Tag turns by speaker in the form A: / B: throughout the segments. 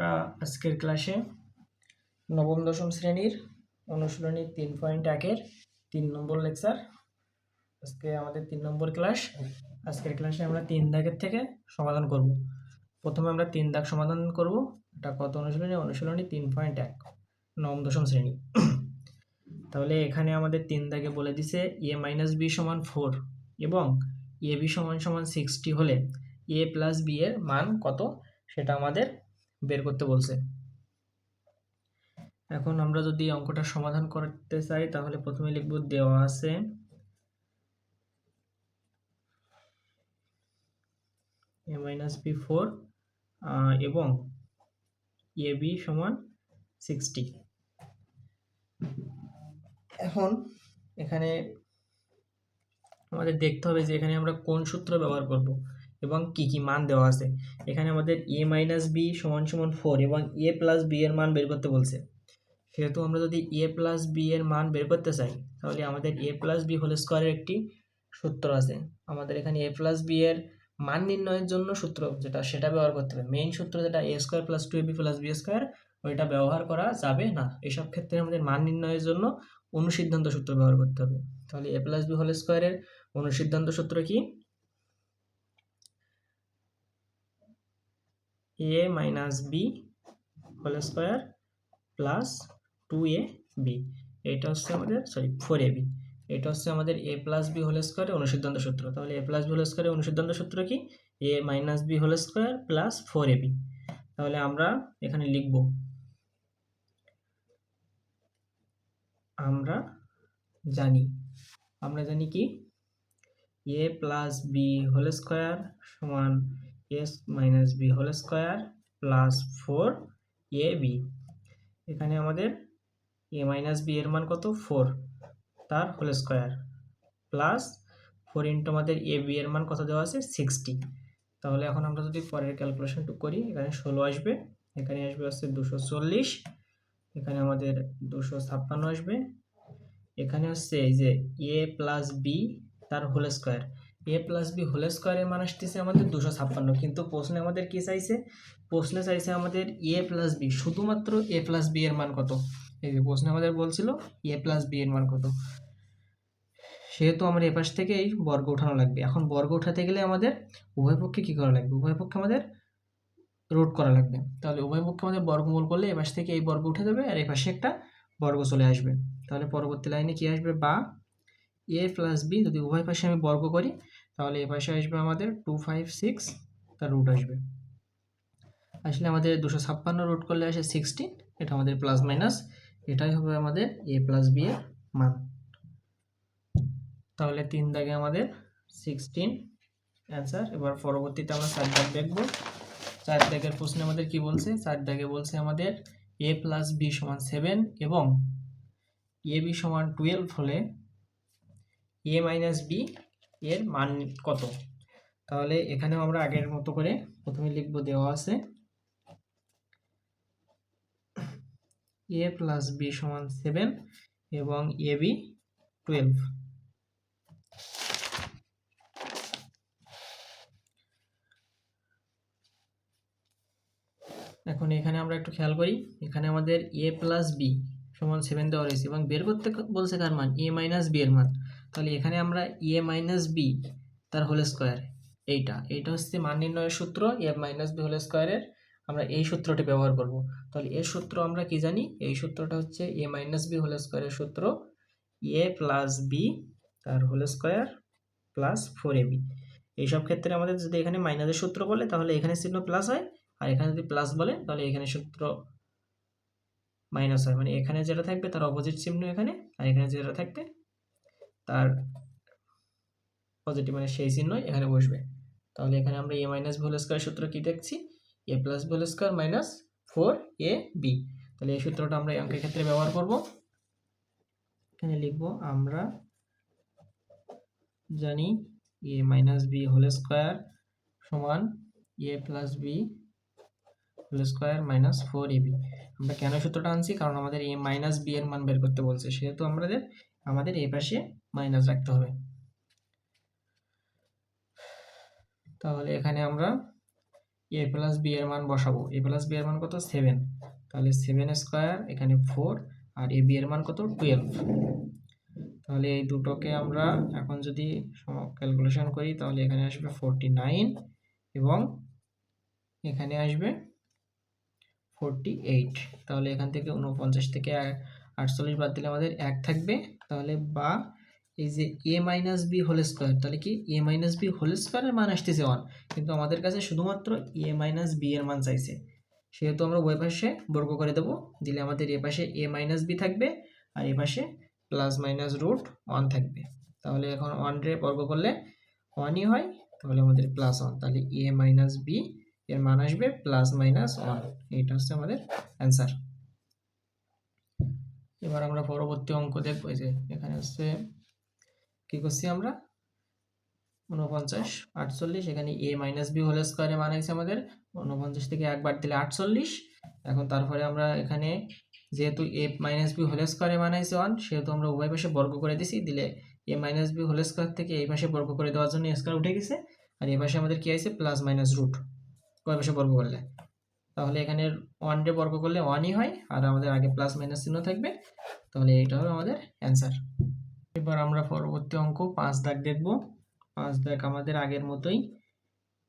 A: আমরা আজকের ক্লাসে নবম, দশম শ্রেণির অনুশীলনী তিন পয়েন্ট একের তিন নম্বর লেকচার। আজকে আমাদের তিন নম্বর ক্লাস। আজকের ক্লাসে আমরা তিন দাগের থেকে সমাধান করব। প্রথমে আমরা তিন দাগ সমাধান করব। এটা কত অনুশীলনী? অনুশীলনী তিন পয়েন্ট এক, নবম, দশম শ্রেণি। তাহলে এখানে আমাদের তিন দাগে বলে দিছে এ মাইনাস বি সমান ফোর এবং এ বি সমান সমান সিক্সটি হলে এ প্লাস বি এর মান কত? সেটা আমাদের বের করতে বলছে। এখন আমরা যদি অঙ্কটা সমাধান করতে চাই, তাহলে প্রথমে লিখব দেওয়া আছে এ মাইনাস বি ফোর এবং এ বি সমান সিক্সটি এখন এখানে আমাদের দেখতে হবে যে এখানে আমরা কোন সূত্র ব্যবহার করব। এবং কি কি মান দেওয়া আছে। এখানে আমাদের এ মাইনাস বি সমান সমান ফোর এবং এ প্লাস বি এর মান বের করতে বলছে। সেহেতু আমরা যদি এ প্লাস বি এর মান বের করতে চাই, তাহলে আমাদের এ প্লাস বি হোল স্কোয়ারের একটি সূত্র আছে। আমাদের এখানে এ প্লাস বি এর মান নির্ণয়ের জন্য সূত্র যেটা, সেটা ব্যবহার করতে হবে। মেইন সূত্র যেটা A square plus two A B plus B square ওইটা ব্যবহার করা যাবে না। এসব ক্ষেত্রে আমাদের মান নির্ণয়ের জন্য অনুসিদ্ধান্ত সূত্র ব্যবহার করতে হবে। তাহলে এ প্লাস বি হোল স্কোয়ারের অনুসিদ্ধান্ত সূত্র কি? A minus B whole square plus two A B এটা হচ্ছে আমাদের সরি ফোর এ বি এটা হচ্ছে আমাদের এ প্লাস বি হোল স্কোয়ারের অনুসিদ্ধান্ত সূত্র। তাহলে এ প্লাস বি হোল স্কোয়ারের অনুসিদ্ধান্ত সূত্র কি? A minus B whole square plus four A B তাহলে আমরা এখানে লিখব। আমরা জানি। আমরা জানি কি? A plus B whole square সমান S minus B whole square plus four A B এখানে আমাদের এ মাইনাস বি এর মান কত? ফোর তার whole square plus four into আমাদের এ বি এর মান কত দেওয়া আছে? সিক্সটি তাহলে এখন আমরা যদি পরের ক্যালকুলেশনটুকু করি, এখানে ষোলো আসবে, এখানে আসবে হচ্ছে দুশো চল্লিশ, এখানে আমাদের দুশো ছাপ্পান্ন আসবে, এখানে হচ্ছে এই যে এ প্লাস বি তার whole square A plus B whole স্কোয়ারের মান আসতেছে আমাদের দুশো ছাপ্পান্ন। কিন্তু প্রশ্নে আমাদের কি চাইছে? প্রশ্নে চাইছে আমাদের এ প্লাস বি শুধুমাত্র এ প্লাস বি এর মান কত? এই যে প্রশ্নে আমাদের বলছিল এ প্লাস বি এর মান কত? সেহেতু আমার এপাশ থেকে এই বর্গ উঠানো লাগবে। এখন বর্গ উঠাতে গেলে আমাদের উভয় পক্ষে কী করা লাগবে? উভয় পক্ষে আমাদের রোড করা লাগবে। তাহলে উভয় পক্ষে আমাদের বর্গমূল করলে এপাশ থেকে এই বর্গ উঠে যাবে আর এপাশে একটা বর্গ চলে আসবে। তাহলে পরবর্তী লাইনে কি আসবে? বা এ প্লাস বি যদি উভয় পাশে আমি বর্গ করি তাহলে এ পাশে আসবে আমাদের টু ফাইভ সিক্স তার রুট আসবে। আসলে আমাদের দুশো ছাপ্পান্ন রুট করলে আসে সিক্সটিন এটা আমাদের প্লাস মাইনাস এটাই হবে আমাদের এ প্লাস বি এর মান। তাহলে তিন দাগে আমাদের সিক্সটিন অ্যান্সার এবার পরবর্তীতে আমরা চার দাগ দেখব। চার দাগের প্রশ্নে আমাদের কি বলছে? চার দাগে বলছে আমাদের এ প্লাস বি সমান সেভেন এবং এ বি সমান টুয়েলভ হলে এ মাইনাস বি এর মান কত? তাহলে এখানেও আমরা আগের মতো করে প্রথমে লিখব দেওয়া আছে। এ প্লাস বি সমান সেভেন এবং এ বি টুয়েলভ এখন এখানে আমরা একটু খেয়াল করি, এখানে আমাদের এ প্লাস বি সমান সেভেন দেওয়া রয়েছে এবং বের করতে বলছে কার মান? এ মাইনাস বি এর মান। তাহলে এখানে আমরা এ মাইনাস বি তার হোল স্কোয়ার এইটা এইটা হচ্ছে মান নির্ণয়ের সূত্র এ মাইনাস বি হোল স্কোয়ারের আমরা এই সূত্রটি ব্যবহার করব। তাহলে এর সূত্র আমরা কি জানি? এই সূত্রটা হচ্ছে এ মাইনাস বি হোল স্কোয়ারের সূত্র এ প্লাস বি তার whole square plus four A B এইসব ক্ষেত্রে আমাদের যদি এখানে মাইনাসের সূত্র বলে, তাহলে এখানে চিহ্ন প্লাস হয়, আর এখানে যদি প্লাস বলে, তাহলে এখানে সূত্র মাইনাস হয়। মানে এখানে যেটা থাকবে তার অপোজিট চিহ্ন এখানে, আর এখানে যেটা থাকবে তার পজিটিভ মানে সেই চিহ্নই এখানে বসবে। তাহলে এখানে আমরা এ মাইনাস ভোল স্কোয়ার সূত্র কি দেখছি? A plus whole square minus four A B তাহলে এই সূত্রটা আমরা এই অঙ্কের ক্ষেত্রে ব্যবহার করব। এখানে লিখব, আমরা জানি A minus B whole square সমান A plus B whole square minus four A B আমরা কেন সূত্রটা আনছি? কারণ আমাদের এ মাইনাস বি এর মান বের করতে বলছে। সেহেতু আমাদের আমাদের এই পাশে মাইনাস রাখতে হবে। তাহলে এখানে আমরা এ প্লাস বি এর মান বসাবো। এ প্লাস বি এর মান কত? সেভেন তাহলে সেভেন স্কোয়ার এখানে ফোর আর এ বি এর মান কত? টুয়েলভ তাহলে এই দুটোকে আমরা এখন যদি ক্যালকুলেশন করি, তাহলে এখানে আসবে ফোরটি নাইন এবং এখানে আসবে ফোরটি এইট তাহলে এখান থেকে উনপঞ্চাশ থেকে আটচল্লিশ বাদ দিলে আমাদের এক থাকবে। তাহলে বা এই যে A minus B whole square তাহলে কি এ মাইনাস বি হোল স্কোয়ারের মান আসতেছে ওয়ান কিন্তু আমাদের কাছে শুধুমাত্র এ মাইনাস বি এর মান চাইছে। সেহেতু আমরা ওই পাশে বর্গ করে দেবো। দিলে আমাদের এ পাশে এ মাইনাস বি থাকবে আর এ পাশে প্লাস মাইনাস রুট ওয়ান থাকবে। তাহলে এখন ওয়ান রে বর্গ করলে ওয়ানই হয়, তাহলে আমাদের প্লাস ওয়ান তাহলে এ মাইনাস বি এর মান আসবে প্লাস মাইনাস ওয়ান এইটা হচ্ছে আমাদের অ্যান্সার এবার আমরা পরবর্তী অঙ্ক দেখব যে এখানে হচ্ছে কি করছি আমরা? উনপঞ্চাশ আটচল্লিশ, এখানে এ মাইনাস বি হোল স্কোয়ারে মান আছে আমাদের। উনপঞ্চাশ থেকে একবার দিলে আটচল্লিশ। এখন তারপরে আমরা এখানে যেহেতু এ মাইনাস বি হোল স্কোয়ারে মান আছে ওয়ান সেহেতু আমরা উভয় পাশে বর্গ করে দিছি। দিলে A minus B whole square থেকে এই পাশে বর্গ করে দেওয়ার জন্য স্কোয়ার উঠে গেছে। আর এই পাশে আমাদের কি আছে? প্লাস মাইনাস রুট উভয় পাশে বর্গ করলে। তাহলে এখানে ওয়ান ডে বর্গ করলে ওয়ানই হয়, আর আমাদের আগে প্লাস মাইনাস চিহ্ন থাকবে। তাহলে এইটা হবে আমাদের অ্যান্সার এবার আমরা পরবর্তী অঙ্ক পাঁচ দাগ দেখব। পাঁচ দাগ আমাদের আগের মতোই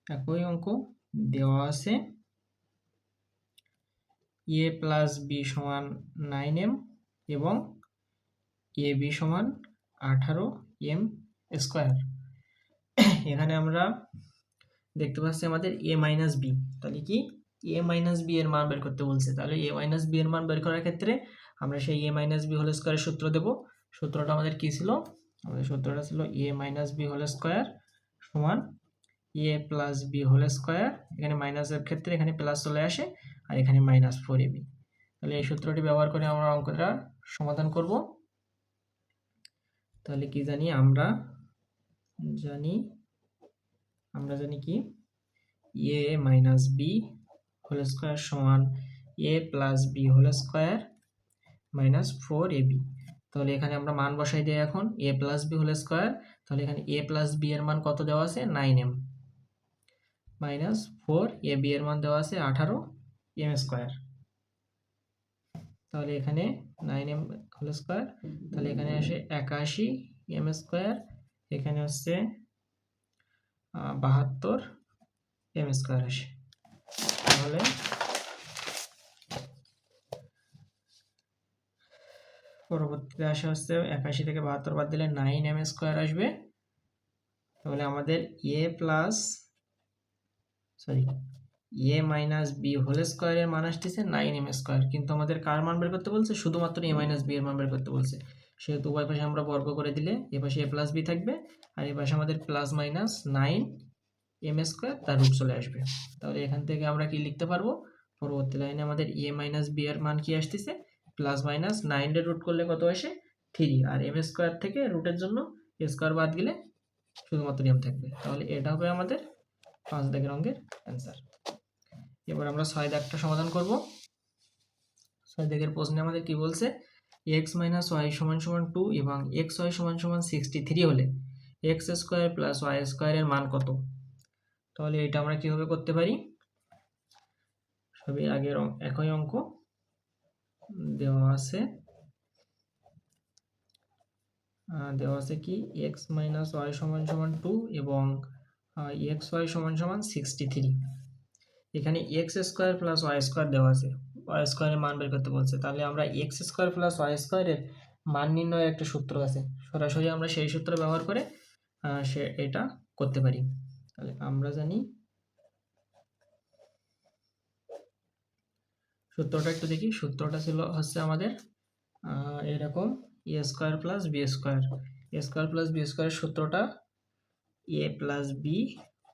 A: একই অঙ্ক দেওয়া আছে। এ প্লাস বি সমান নাইন এম এবং এ বি সমান আঠারো এম স্কোয়ার এখানে আমরা দেখতে পাচ্ছি আমাদের এ মাইনাস বি তাহলে কি? এ মাইনাস বি এর মান বের করতে বলছে, তাহলে এ মাইনাস বি এর মান বের করার ক্ষেত্রে আমরা সেই এ মাইনাস বি হোল স্কোয়ারের সূত্র দেব। সূত্রটা আমাদের কি ছিল? আমাদের সূত্রটা ছিল A minus B whole square সমান A plus B whole square এখানে মাইনাসের ক্ষেত্রে এখানে প্লাস চলে আসে আর এখানে মাইনাস ফোর এ বি তাহলে এই সূত্রটি ব্যবহার করে আমরা অঙ্কটা সমাধান করব। তাহলে কি জানি আমরা জানি আমরা জানি কি? A minus B whole square সমান A plus B whole square minus four A B তাহলে এখানে আমরা মান বসাই দিই এখন A plus B whole square তাহলে এখানে এ প্লাস বি এর মান কত দেওয়া আছে? Nine M minus four A B এর মান দেওয়া আছে আঠারো এম স্কোয়ার তাহলে এখানে নাইন এম হোল স্কোয়ার তাহলে এখানে আসে একাশি এম স্কোয়ার এখানে হচ্ছে বাহাত্তর এম স্কোয়ার আসে। তাহলে। পরবর্তীতে আসা হচ্ছে একাশি থেকে বাহাত্তর বাদ দিলে নাইন এম স্কোয়ার আসবে। তাহলে আমাদের A plus sorry A minus B whole স্কোয়ারের মান আসতেছে নাইন এম স্কোয়ার কিন্তু আমাদের কার মান বের করতে বলছে? শুধুমাত্র এ মাইনাস বি এর মান বের করতে বলছে। সেহেতু উভয় পাশে আমরা বর্গ করে দিলে এ পাশে এ প্লাস বি থাকবে, আর এ পাশে আমাদের plus minus nine M square তার রুট চলে আসবে। তাহলে এখান থেকে আমরা কি লিখতে পারব? পরবর্তী লাইনে আমাদের এ মাইনাস বি এর মান কি আসতেছে? প্লাস মাইনাস নাইনের রুট করলে কত আসে? থ্রি আর এম স্কোয়ার থেকে রুটের জন্য স্কোয়ার বাদ গেলে শুধুমাত্র এম থাকবে। তাহলে এটা হবে আমাদের পাঁচ দাগের অঙ্কের অ্যান্সার এবার আমরা ছয় দাগটা সমাধান করব। ছয় দাগের প্রশ্নে আমাদের কি বলছে? এক্স মাইনাস ওয়াই সমান সমান টু এবং এক্স ওয়াই সমান সমান সিক্সটি থ্রি হলে এক্স স্কোয়ার প্লাস ওয়াই স্কোয়ারের মান কত? তাহলে এটা আমরা কীভাবে করতে পারি? সবই আগের একই অঙ্ক দেওয়া আছে। দেওয়া আছে কি? এক্স মাইনাস ওয়াই সমান সমান টু এবং এক্স ওয়াই সমান সমান সিক্সটি থ্রি এখানে x square plus y square দেওয়া আছে। ওয়াই স্কোয়ারের মান বের করতে বলছে। তাহলে আমরা এক্স স্কোয়ার প্লাস ওয়াই স্কোয়ারের মান নির্ণয়ের একটা সূত্র আছে। সরাসরি আমরা সেই সূত্র ব্যবহার করে সে এটা করতে পারি। তাহলে আমরা জানি সূত্রটা একটু দেখি। সূত্রটা ছিল হচ্ছে আমাদের এরকম a square plus b square a square plus b স্কোয়ারের সূত্রটা a plus b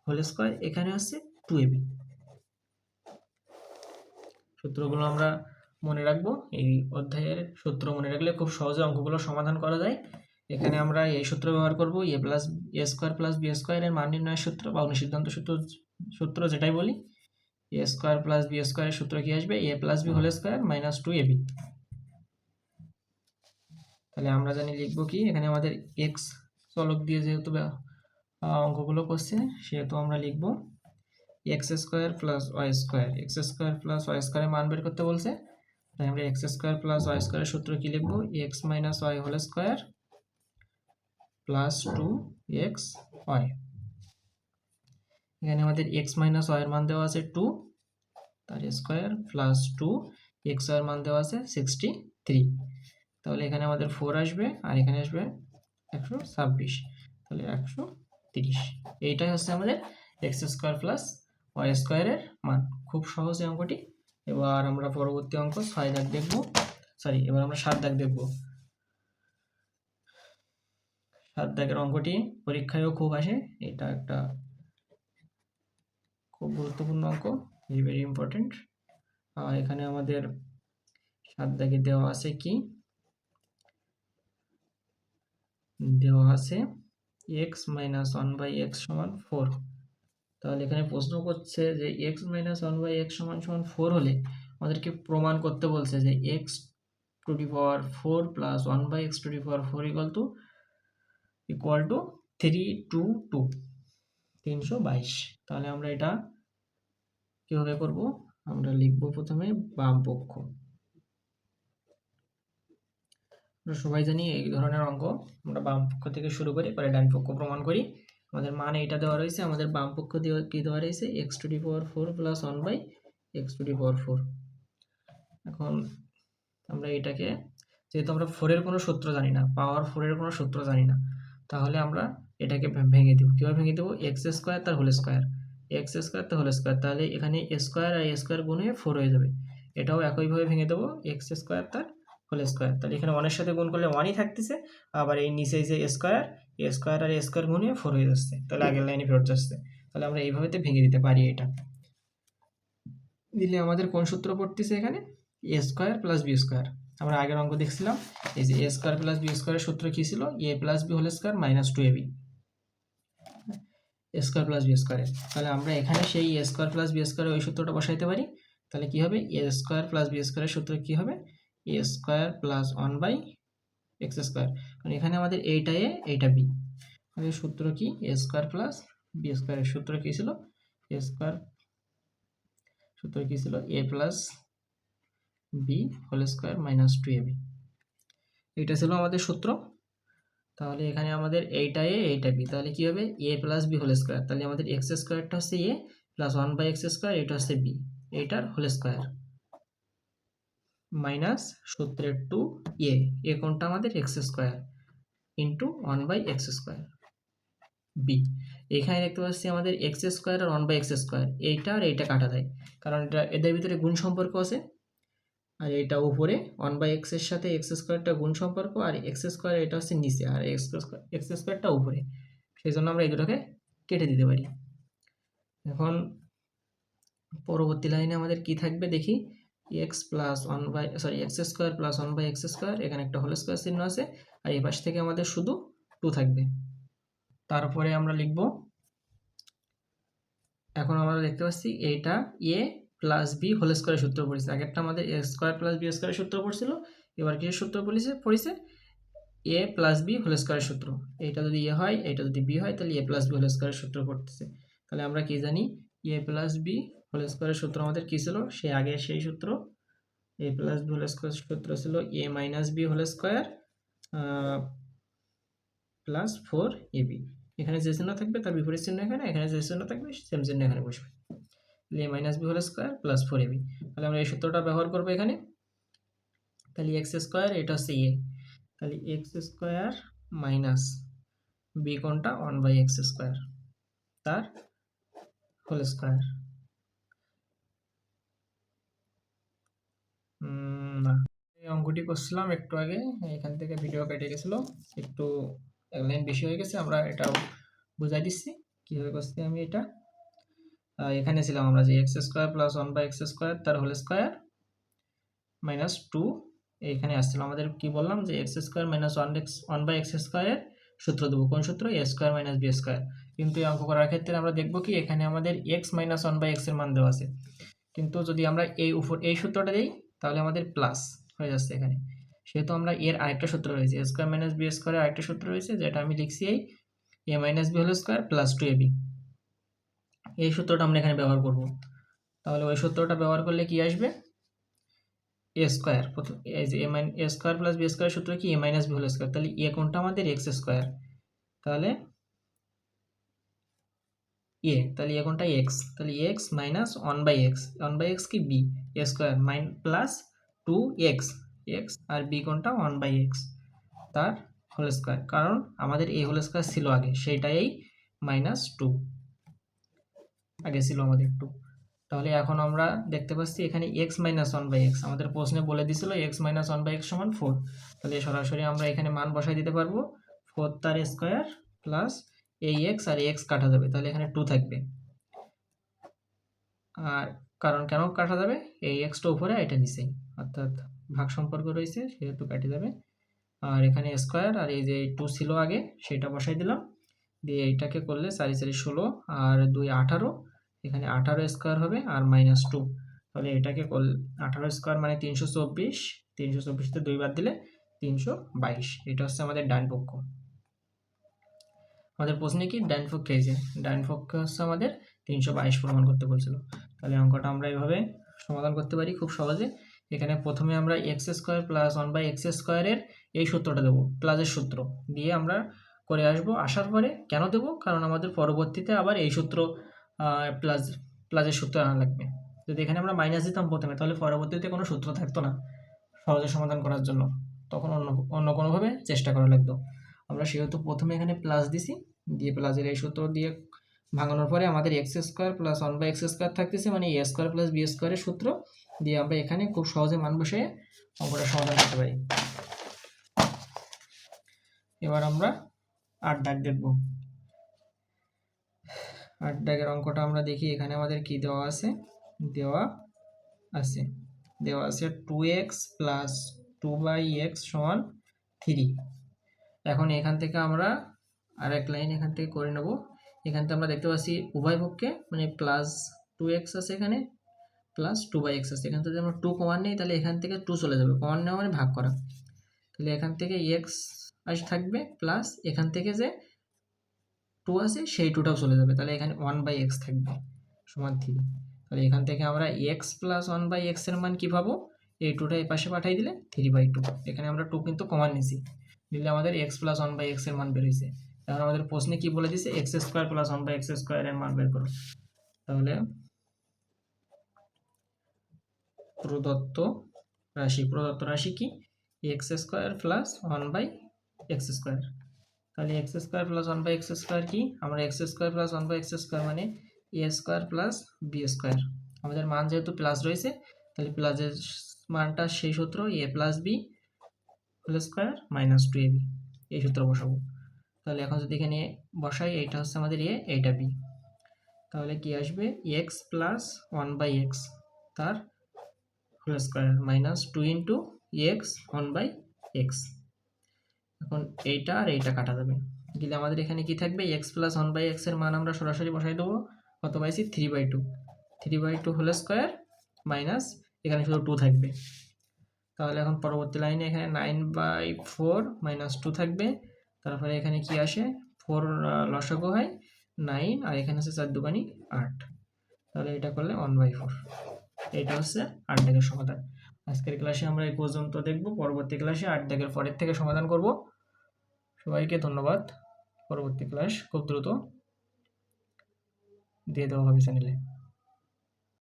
A: whole square এখানে হচ্ছে টু এ বি সূত্রগুলো আমরা মনে রাখব। এই অধ্যায়ের সূত্র মনে রাখলে খুব সহজে অঙ্কগুলো সমাধান করা যায়। এখানে আমরা এই সূত্র ব্যবহার করব, a plus a square plus b স্কোয়ারের মান নির্ণয়ের সূত্র বা অনুসিদ্ধান্ত সূত্র সূত্র যেটাই বলি এ স্কোয়ার প্লাস বি স্কোয়ারের সূত্র কি আসবে? A plus b whole square minus two a b তাহলে আমরা জানি লিখব কি, এখানে আমাদের এক্স চলক দিয়ে যেহেতু অঙ্কগুলো করছে, সেহেতু আমরা লিখব x square plus y square x square plus y স্কোয়ারের মান বের করতে বলছে, তাই আমরা এক্স স্কোয়ার প্লাস ওয়াই স্কোয়ারের সূত্র কি লিখব? X minus y whole square plus two x y এখানে আমাদের এক্স মাইনাস ওয়াইয়ের মান দেওয়া আছে টু তার স্কোয়ার প্লাস টু এক্স ওয়াইয়ের মান দেওয়া আছে সিক্সটি থ্রি তাহলে এখানে আমাদের ফোর আসবে, আর এখানে আসবে একশো ছাব্বিশ। তাহলে একশো তিরিশ। এইটাই হচ্ছে আমাদের এক্স স্কোয়ার প্লাস ওয়াই স্কোয়ারের মান। খুব সহজ অঙ্কটি। এবার আমরা পরবর্তী অঙ্ক, ছয় দাগ দেখব। সরি এবার আমরা সাত দাগ দেখব। সাত দাগের অঙ্কটি পরীক্ষায়ও খুব আসে। এটা একটা খুব গুরুত্বপূর্ণ অঙ্ক ভেরি ভেরি ইম্পর্টেন্ট এখানে আমাদের সাত দাগে দেওয়া আছে কি? দেওয়া আছে x minus one by x সমান ফোর তাহলে এখানে প্রশ্ন করছে যে x minus one by x সমান সমান ফোর হলে আমাদেরকে প্রমাণ করতে বলছে যে x to the power four plus one by x to the power four equal to equal to three two two তিনশো বাইশ তাহলে আমরা এটা কীভাবে করব? আমরা লিখব প্রথমে বাম পক্ষ। আমরা সবাই জানি এই ধরনের অঙ্ক। আমরা বাম পক্ষ থেকে শুরু করি পরে ডান পক্ষ প্রমাণ করি। আমাদের মান এটা দেওয়া রয়েছে, আমাদের বাম পক্ষ দিয়ে কী দেওয়া রয়েছে? X to the power four plus one by x to the power four এখন আমরা এটাকে, যেহেতু আমরা ফোরের কোনো সূত্র জানি না পাওয়ার ফোরের কোনো সূত্র জানি না তাহলে আমরা এটাকে ভেঙে দেবো। কীভাবে ভেঙে দেবো? এক্স স্কোয়ার তার হোল স্কোয়ার এক্স স্কোয়ার তার হোল স্কোয়ার তাহলে এখানে স্কোয়ার আর স্কোয়ার গুণ হয়ে ফোর হয়ে যাবে। এটাও একইভাবে ভেঙে দেবো। এক্স স্কোয়ার তার হোল স্কোয়ার তাহলে এখানে ওয়ানের সাথে গুণ করলে ওয়ানই থাকতেছে। আবার এই নিচে যে স্কোয়ার স্কোয়ার আর স্কোয়ার গুণ হয়ে ফোর হয়ে যাচ্ছে। তাহলে আগের লাইনে ফেরত যাচ্ছে। তাহলে আমরা এইভাবেতে ভেঙে দিতে পারি এটা। দিলে আমাদের কোন সূত্র পড়তেছে এখানে? A square plus b square আমরা আগের অঙ্ক দেখছিলাম, এই যে এ স্কোয়ার প্লাস বি স্কোয়ারের সূত্র কী ছিল? A plus b whole square minus two a b square plus b স্কোয়ারের তাহলে আমরা এখানে সেই এ স্কোয়ার প্লাস বি স্কোয়ারের ওই সূত্রটা বসাইতে পারি। তাহলে কি হবে? এ স্কোয়ার প্লাস বি স্কোয়ারের সূত্র কি হবে? A square plus one by x square কারণ এখানে আমাদের এইটা এ এইটা বি আমাদের সূত্র কি? এ স্কোয়ার প্লাস বি স্কোয়ারের সূত্র কী ছিল? এ স্কোয়ার সূত্র কী ছিল? A plus b whole square minus two a b এইটা ছিল আমাদের সূত্র। তাহলে এখানে আমাদের এইটা এ এইটা বি তাহলে কি হবে? A plus b whole square তাহলে আমাদের এক্স স্কোয়ারটা হচ্ছে a plus one by x square এটা হচ্ছে বি এইটার হোল স্কোয়ার মাইনাস সূত্রের টু এ এ কোনটা আমাদের? X square into one by x square b এখানে দেখতে পাচ্ছি আমাদের এক্স স্কোয়ার আর ওয়ান বাই এক্স স্কোয়ার এইটা আর এইটা কাটা দেয় কারণ এটা, এদের ভিতরে গুণ সম্পর্ক আছে। আর এটা উপরে ওয়ান বাই এক্সের সাথে এক্স স্কোয়ারটা গুণ সম্পর্ক আর এক্স স্কোয়ার এটা হচ্ছে নিচে আর এক্স এক্স স্কোয়ারটা উপরে। সেই জন্য আমরা এই দুটোকে কেটে দিতে পারি। এখন পরবর্তী লাইনে আমাদের কি থাকবে দেখি। X plus one by sorry x square plus one by x square এখানে একটা হোল স্কোয়ার চিহ্ন আছে, আর এই পাশ থেকে আমাদের শুধু টু থাকবে। তারপরে আমরা লিখব, এখন আমরা দেখতে পাচ্ছি এইটা এ প্লাস বি হোল স্কোয়ারের সূত্র পড়েছে। আগেরটা আমাদের এ স্কোয়ার প্লাস বি স্কোয়ারের সূত্র পড়ছিল, এবার কিসের সূত্র পড়েছে পড়েছে এ প্লাস বি হোল স্কোয়ারের সূত্র। এইটা যদি এ হয়, এইটা যদি বি হয়, তাহলে এ প্লাস বি হোল স্কোয়ারের সূত্র পড়তেছে। তাহলে আমরা কি জানি? এ প্লাস বি হোল স্কোয়ারের সূত্র আমাদের কী ছিল? সে আগে সেই সূত্র। এ প্লাস বি হোল স্কোয়ারের সূত্র ছিল a minus b whole square plus four a b এখানে যে চিহ্ন থাকবে, তার বিপরীত চিহ্ন এখানে এখানে যে চিহ্ন থাকবে সেম চিহ্ন এখানে বসবে। তাহলে a minus b whole square plus four a b তাহলে আমরা এই সূত্রটা ব্যবহার করব এখানে। তাহলে এক্স স্কোয়ার এটা হচ্ছে এ তাহলে এক্স স্কোয়ার মাইনাস বি কোনটা? ওয়ান বাই এক্স স্কোয়ার তার হোল স্কোয়ার না। এই অঙ্কটি করছিলাম একটু আগে, এখান থেকে ভিডিও কেটে গেছিল। একটু এক লাইন বেশি হয়ে গেছে, আমরা এটা বুঝাই দিচ্ছি। কীভাবে করছি আমি এটা? এখানে ছিলাম আমরা যে x square plus one by x square তার হোল স্কোয়ার মাইনাস টু এখানে আসছিল। আমাদের কি বললাম যে x square minus one x one by x স্কোয়ারের সূত্র দেবো। কোন সূত্র? A square minus b square কিন্তু এই অঙ্ক করার ক্ষেত্রে আমরা দেখব কি এখানে আমাদের এক্স মাইনাস ওয়ান বাই এক্সের মান দেওয়া আছে। কিন্তু যদি আমরা এই উপর এই সূত্রটা দিই, তাহলে আমাদের প্লাস হয়ে যাচ্ছে এখানে। সেহেতু আমরা এর আরেকটা সূত্র রয়েছে। স্কোয়ার মাইনাস বি স্কোয়ারের আরেকটা সূত্র রয়েছে, যেটা আমি লিখছি এই a minus b whole square plus two a b এই সূত্রটা আমরা এখানে ব্যবহার করব। তাহলে ওই সূত্রটা ব্যবহার করলে কি আসবে? এ স্কোয়ার প্রথম, এই a minus a square plus b square সূত্র কি? A minus b whole square তাহলে এ কোনটা আমাদের? এক্স স্কোয়ার তাহলে এ তাহলে এ কোনটা? এক্স তাহলে x minus one by x one by x কি? B a square minus plus two x x R B কোনটা? ওয়ান বাই এক্স তার হোল স্কোয়ার কারণ আমাদের এ হোল স্কোয়ার ছিল আগে, সেইটাই মাইনাস টু আগে ছিল আমাদের টু তাহলে এখন আমরা দেখতে পাচ্ছি এখানে x minus one by x আমাদের প্রশ্নে বলে দিছিল x minus one by x সমান ফোর তাহলে সরাসরি আমরা এখানে মান বসাই দিতে পারব। ফোর তার স্কোয়ার প্লাস এই এক্স আর এক্স কাটা যাবে। তাহলে এখানে টু থাকবে। আর কারণ কেন কাটা যাবে? এই এক্সটা উপরে এটা নিচেই অর্থাৎ ভাগ সম্পর্ক রয়েছে, সেহেতু কাটে যাবে। আর এখানে স্কোয়ার আর এই যে টু ছিল আগে, সেটা বসাই দিলাম। দিয়ে এইটাকে করলে চারি চারি ষোলো আর দুই আঠারো। এখানে আঠারো স্কোয়ার হবে আর মাইনাস টু তাহলে এটাকে আঠারো স্কোয়ার মানে তিনশো চব্বিশ, তিনশো চব্বিশতে দুই বাদ দিলে তিনশো বাইশ। এটা হচ্ছে আমাদের ডান পক্ষ আমাদের প্রশ্নে কি? ডান পক্ষে যে ডান পক্ষে হচ্ছে আমাদের তিনশো বাইশ প্রমাণ করতে বলছিল। তাহলে অঙ্কটা আমরা এইভাবে সমাধান করতে পারি খুব সহজে। এখানে প্রথমে আমরা x square plus one by x স্কোয়ারের এই সূত্রটা দেবো প্লাসের সূত্র। দিয়ে আমরা করে আসব। আসার পরে কেন দেবো? কারণ আমাদের পরবর্তীতে আবার এই সূত্র প্লাস প্লাসের সূত্র আনা লাগবে। যদি এখানে আমরা মাইনাস দিতাম প্রথমে, তাহলে পরবর্তীতে কোনো সূত্র থাকতো না সহজে সমাধান করার জন্য। তখন অন্য অন্য কোনোভাবে চেষ্টা করা লাগতো। আমরা সেহেতু প্রথমে এখানে প্লাস দিছি, দিয়ে প্লাসের এই সূত্র দিয়ে ভাঙানোর পরে আমাদের x square plus one by x square থাকতেছে মানে এ স্কোয়ার প্লাস বি স্কোয়ারের সূত্র দিয়ে আমরা এখানে খুব সহজে মান বসে অঙ্কটা সমাধান করতে পারি। এবার আমরা আট দাগ দেখব। আট দাগের অঙ্কটা আমরা দেখি, এখানে আমাদের কি দেওয়া আছে? দেওয়া আছে। দেওয়া আছে two x plus two by x সমান থ্রি এখন এখান থেকে আমরা আর এক লাইন এখান থেকে করে নেব। এখান থেকে আমরা দেখতে পাচ্ছি উভয় পক্ষে মানে প্লাস টু এক্স আছে এখানে প্লাস টু বাই এক্স আছে। এখান থেকে আমরা টু কমান নেই, তাহলে এখান থেকে টু চলে যাবে। কমান নেওয়া মানে ভাগ করা। তাহলে এখান থেকে এক্স আস থাকবে প্লাস এখান থেকে যে টু আছে, সেই টুটাও চলে যাবে। তাহলে এখানে ওয়ান বাই এক্স থাকবে, সমান থ্রি তাহলে এখান থেকে আমরা এক্স প্লাস ওয়ান বাই এক্সের মান কী পাবো? এই টুটা এই পাশে পাঠিয়ে দিলে থ্রি বাই টু এখানে আমরা টু কিন্তু কমান নিছি। দিলে আমাদের এক্স প্লাস ওয়ান বাই এক্সের মান বেরোইছে। এখন আমাদের প্রশ্নে কি বলে দিছে? X square plus one by x স্কোয়ারের মান বের করো। তাহলে প্রদত্ত রাশি প্রদত্ত রাশি কি? X square plus one by x square তাহলে x square plus one by x square কি? আমরা x square plus one by x square মানে a square plus b square আমাদের মান যেহেতু প্লাস রয়েছে, তাহলে প্লাসের মানটা সেই সূত্র a plus b whole square minus two a b এই সূত্র বসাবো। তাহলে এখন যদি এখানে বসাই, এইটা হচ্ছে আমাদের এ এইটা বি তাহলে কি আসবে? X plus one by x তার whole square minus two into x one by x এখন এইটা আর এইটা কাটা যাবে। দিলে আমাদের এখানে কি থাকবে? এক্স প্লাস ওয়ান বাই এক্সের মান আমরা সরাসরি বসাই দেবো। কত পাইছি three by two three by two whole square minus এখানে শুধু টু থাকবে। তাহলে এখন পরবর্তী লাইনে এখানে nine by four minus two থাকবে। তারপরে এখানে কি আসে? ফোর লসাগু হয় নাইন আর এখানে আছে চার দোকানি আট। তাহলে এটা করলে ওয়ান বাই ফোর এটা হচ্ছে আট দাগের সমাধান। আজকের ক্লাসে আমরা এই পর্যন্ত দেখব। পরবর্তী ক্লাসে আট দাগের পরের থেকে সমাধান করব। সবাইকে ধন্যবাদ। পরবর্তী ক্লাস খুব দ্রুত দিয়ে দেওয়া হবে চ্যানেলে